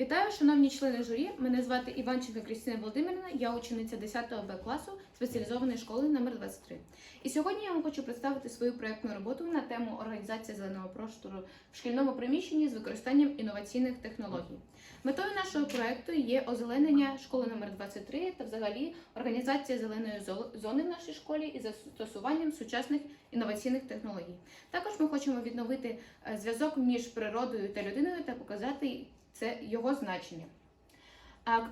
Вітаю, шановні члени журі. Мене звати Іванченко Крістина Володимирівна, я учениця 10 Б класу спеціалізованої школи номер 23. І сьогодні я вам хочу представити свою проєктну роботу на тему організація зеленого простору в шкільному приміщенні з використанням інноваційних технологій. Метою нашого проєкту є озеленення школи номер 23 та взагалі організація зеленої зони в нашій школі із застосуванням сучасних інноваційних технологій. Також ми хочемо відновити е, зв'язок між природою та людиною та показати це його значення.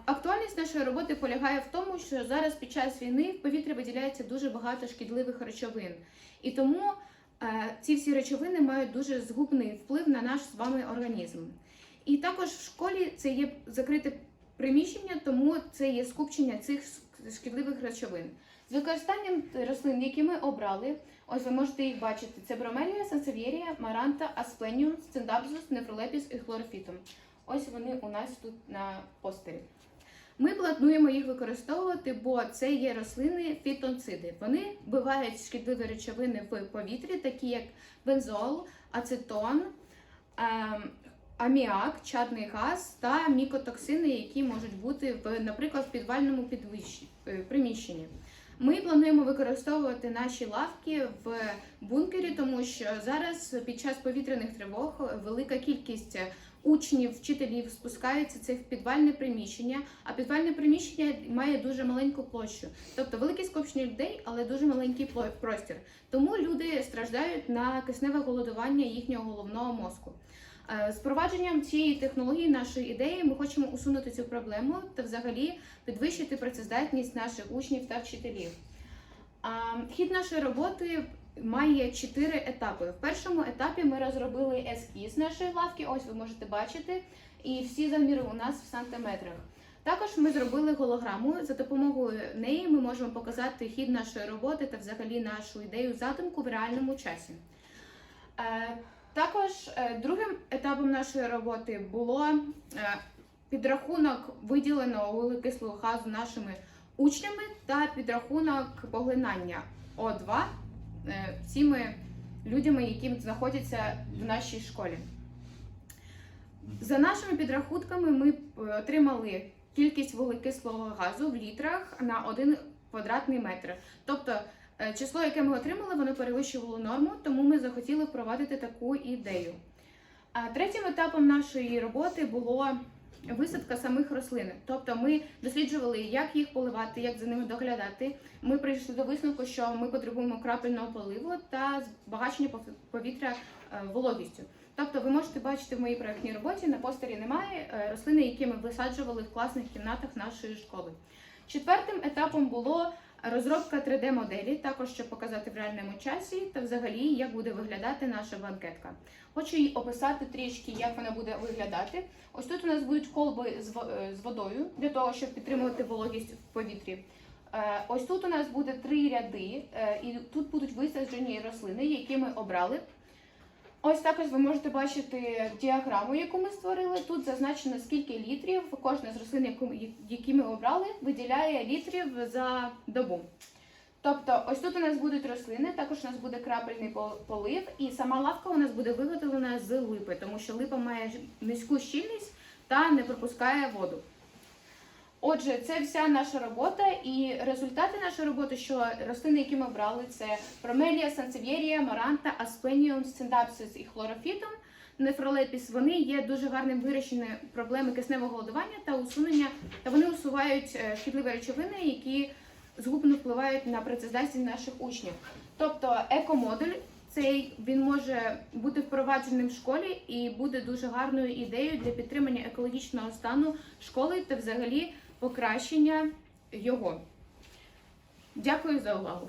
Актуальність нашої роботи полягає в тому, що зараз під час війни в повітрі виділяється дуже багато шкідливих речовин, і тому е, ці всі речовини мають дуже згубний вплив на наш з вами організм. І також в школі це є закрите приміщення, тому це є скупчення цих шкідливих речовин. З використанням рослин, які ми обрали, ось ви можете їх бачити: це бромелія, сансев'єрія, маранта, аспленіум, сциндапсус, нефролепіс і хлорофітум. Ось вони у нас тут на постері. Ми плануємо їх використовувати, бо це є рослини фітонциди. Вони вбивають шкідливі речовини в повітрі, такі як бензол, ацетон, ем, аміак, чадний газ та мікотоксини, які можуть бути в, наприклад, в підвальному е, приміщенні. Ми плануємо використовувати наші лавки в бункері, тому що зараз під час повітряних тривог велика кількість учнів, вчителів спускаються це в підвальне приміщення, а підвальне приміщення має дуже маленьку площу, тобто велике скупчення людей, але дуже маленький простір. Тому люди страждають на кисневе голодування їхнього головного мозку. Е, З впровадженням цієї технології, нашої ідеї, ми хочемо усунути цю проблему та взагалі підвищити працездатність наших учнів та вчителів. Хід нашої роботи має чотири етапи. В першому етапі ми розробили ескіз нашої лавки, ось ви можете бачити, і всі заміри у нас в сантиметрах. Також ми зробили голограму. За допомогою неї ми можемо показати хід нашої роботи та взагалі нашу ідею задумку в реальному часі. Е, Також е, другим етапом нашої роботи було е, підрахунок виділеного вуглекислого газу нашими учнями та підрахунок поглинання О2 е, всіми людьми, які знаходяться в нашій школі. За нашими підрахунками, ми е, отримали кількість вуглекислого газу в літрах на 1 квадратний метр. Тобто е, число, яке ми отримали, воно перевищувало норму, тому ми захотіли впровадити таку ідею. А третім етапом нашої роботи було висадка самих рослин. Тобто ми досліджували, як їх поливати, як за ними доглядати. Ми прийшли до висновку, що ми потребуємо крапельного поливу та збагачення пов- повітря е, вологістю. Тобто, ви можете бачити в моїй проєктній роботі на постері немає е, рослини, які ми висаджували в класних кімнатах нашої школи. Четвертим етапом було розробка 3D-моделі, також щоб показати в реальному часі та взагалі як буде виглядати наша бланкетка. Хочу її описати трішки, як вона буде виглядати. Ось тут у нас будуть колби з е, водою для того, щоб підтримувати вологість в повітрі. Е, Ось тут у нас буде три ряди, е, і тут будуть висаджені рослини, які ми обрали. Ось також ви можете бачити діаграму, яку ми створили. Тут зазначено скільки літрів кожна з рослин, які ми обрали, виділяє літрів за добу. Тобто, ось тут у нас будуть рослини, також у нас буде крапельний полив, і сама лавка у нас буде виготовлена з липи, тому що липа має низьку щільність та не пропускає воду. Отже, це вся наша робота, і результати нашої роботи, що рослини, які ми брали, це промелія, сансев'єрія, маранта, аспеніум, сциндапсис і хлорофітум, нефролепіс. Вони є дуже гарним вирішенням проблеми кисневого голодування та усунення, та вони усувають е, шкідливі речовини, які згубно впливають на працездатність наших учнів. Тобто екомодуль цей він може бути впровадженим в школі і буде дуже гарною ідеєю для підтримання екологічного стану школи та взагалі покращення його. Дякую за увагу.